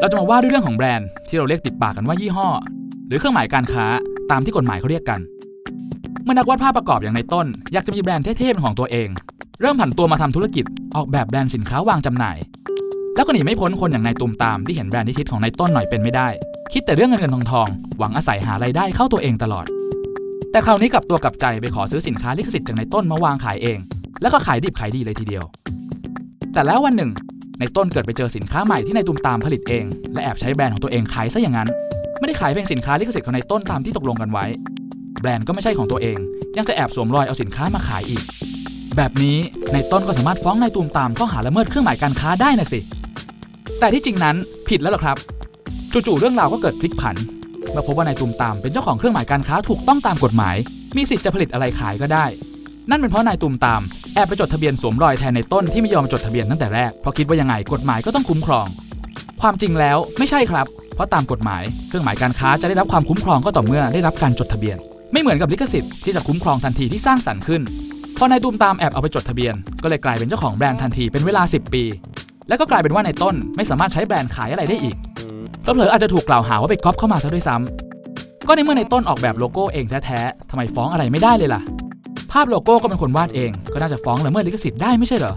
เราจะมาว่าด้วยเรื่องของแบรนด์ที่เราเรียกติดปากกันว่ายี่ห้อ หรือเครื่องหมายการค้าตามที่กฎหมายเขาเรียกกัน เมื่อนักวาดภาพประกอบอย่างในต้น อยากจะมีแบรนด์เท่ๆเป็นของตัวเอง เริ่มผันตัวมาทำธุรกิจออกแบบแบรนด์สินค้าวางจำหน่าย แล้วก็หนีไม่พ้นคนอย่างนายตูมตามที่เห็นแบรนด์ที่คิดของนายต้นหน่อยเป็นไม่ได้ คิดแต่เรื่องเงินเงินทองทองหวังอาศัยหารายได้เข้าตัวเองตลอด แต่คราวนี้กลับตัวกลับใจไปขอซื้อสินค้าลิขสิทธิ์จากนายต้นมาวางขายเอง แล้วก็ขายดิบขายดีเลยทีเดียว แต่แล้ววันหนึ่ง ในต้นเกิดไปเจอสินค้าใหม่ที่นายตูมตามผลิตเอง และแอบใช้แบรนด์ของตัวเองขายซะอย่างนั้น ไม่ได้ขายเพียงสินค้าลิขสิทธิ์ของนายต้นตามที่ตกลงกันไว้ แบรนด์ก็ไม่ใช่ของตัวเอง ยังจะแอบสวมรอยเอาสินค้ามาขายอีก แบบนี้นายต้นก็สามารถฟ้องนายตูมตามข้อหาละเมิดเครื่องหมายการค้าได้นะสิ แต่ที่จริงนั้นผิดแล้วหรอครับ จู่ๆเรื่องราวก็เกิดพลิกผันเมื่อพบว่านายตูมตามเป็นเจ้าของเครื่องหมายการค้าถูกต้องตามกฎหมาย มีสิทธิ์จะผลิตอะไรขายก็ได้ นั่นเป็นเพราะนายตูมตามแอบไปจดทะเบียนสวมรอยแทนในต้นที่ไม่ยอมจดทะเบียนตั้งแต่แรกเพราะคิดว่ายังไงกฎหมายก็ต้องคุ้มครอง ความจริงแล้วไม่ใช่ครับ เพราะตามกฎหมายเครื่องหมายการค้าจะได้รับความคุ้มครองก็ต่อเมื่อได้รับการจดทะเบียน ไม่เหมือนกับลิขสิทธิ์ที่จะคุ้มครองทันทีที่สร้างสรรค์ขึ้นพอนายตูมตามแอบเอาไปจดทะเบียน ก็เลยกลายเป็นเจ้าของแบรนด์ทันทีเป็นเวลา 10 ปี แล้วก็กลายเป็นว่าในต้นไม่สามารถใช้แบรนด์ขายอะไรได้อีกเผลออาจจะถูกกล่าวหาว่าไปก๊อปเข้ามาซะด้วยซ้ำก็ในเมื่อในต้นออกแบบโลโก้เองแท้ๆทำไมฟ้องอะไรไม่ได้เลยล่ะ ภาพโลโก้ก็เป็นคนวาดเอง ก็น่าจะฟ้องละเมิดลิขสิทธิ์ได้ไม่ใช่เหรอ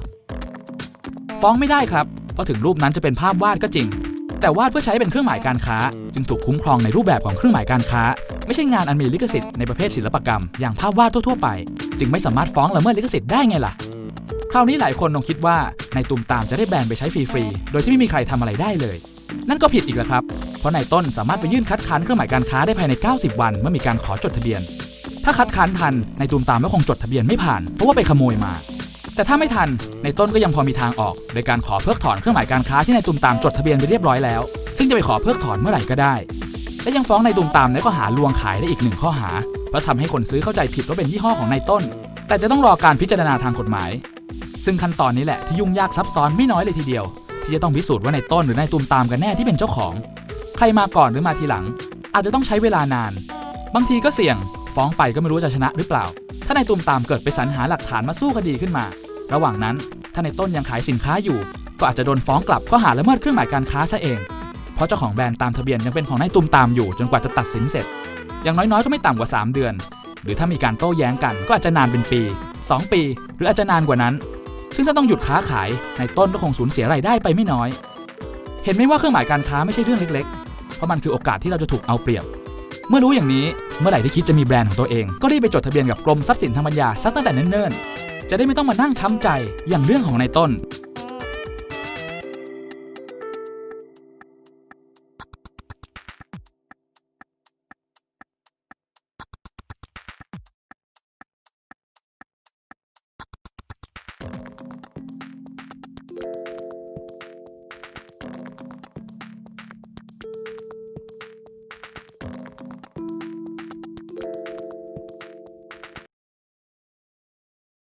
ฟ้องไม่ได้ครับ เพราะถึงรูปนั้นจะเป็นภาพวาดก็จริง แต่วาดเพื่อใช้เป็นเครื่องหมายการค้า จึงถูกคุ้มครองในรูปแบบของเครื่องหมายการค้า ไม่ใช่งานอันมีลิขสิทธิ์ในประเภทศิลปกรรมอย่างภาพวาดทั่ว ๆ ไป จึงไม่สามารถฟ้องละเมิดลิขสิทธิ์ได้ไงล่ะ คราวนี้หลายคนคงคิดว่าในายตุมตามจะได้แบนไปใช้ฟรีๆ โดยที่ไม่มีใครทำอะไรได้เลย นั่นก็ผิดอีกแล้วครับ เพราะนายต้นสามารถไปยื่นคัดค้านเครื่องหมายการค้าได้ภายใน 90 วันเมื่อมีการขอจดทะเบียน ถ้าคัดค้านทันนายตูมตามก็คงจดทะเบียนไม่ผ่าน เพราะว่าไปขโมยมา แต่ถ้าไม่ทันในต้นก็ยังพอมีทางออกโดยการขอเพิกถอนเครื่องหมายการค้าที่นายตูมตามจดทะเบียนไปเรียบร้อยแล้ว ซึ่งจะไปขอเพิกถอนเมื่อไหร่ก็ได้ และยังฟ้องนายตูมตามในข้อหาลวงขายได้อีกหนึ่งข้อหาเพราะทำให้คนซื้อเข้าใจผิดว่าเป็นยี่ห้อของนายต้น แต่จะต้องรอการพิจารณาทางกฎหมาย ซึ่งขั้นตอนนี้แหละที่ยุ่งยากซับซ้อนไม่น้อยเลยทีเดียว ที่จะต้องพิสูจน์ว่านายต้นหรือนายตูมตามกันแน่ที่เป็นเจ้าของ ใครมาก่อนหรือมาทีหลัง อาจจะต้องใช้เวลานาน บางทีก็เสี่ยง ฟ้องไปก็ไม่รู้จะชนะหรือเปล่า ถ้านายตูมตามเกิดไปสรรหาหลักฐานมาสู้คดีขึ้นมา ระหว่างนั้นถ้าในต้นยังขายสินค้าอยู่ ก็อาจจะโดนฟ้องกลับข้อหาละเมิดเครื่องหมายการค้าซะเอง เพราะเจ้าของแบรนด์ตามทะเบียนยังเป็นของนายตูมตามอยู่จนกว่าจะตัดสินเสร็จ อย่างน้อยๆ ก็ไม่ต่ำกว่า 3 เดือน หรือถ้ามีการโต้แย้งกันก็อาจจะนานเป็นปี 2 ปี หรืออาจจะนานกว่านั้น ซึ่งถ้าต้องหยุดค้าขายนายต้นก็คงสูญเสียรายได้ไปไม่น้อย เห็นไหมว่าเครื่องหมายการค้าไม่ใช่เรื่องเล็ก ๆ เพราะมันคือโอกาสที่เราจะถูกเอาเปรียบ เมื่อรู้อย่างนี้เมื่อไหร่ที่คิดจะมีแบรนด์ของตัวเอง ก็รีบไปจดทะเบียนกับกรมทรัพย์สินทางปัญญาซะตั้งแต่เนิ่นๆจะได้ไม่ต้องมานั่งช้ำใจอย่างเรื่องของนายต้น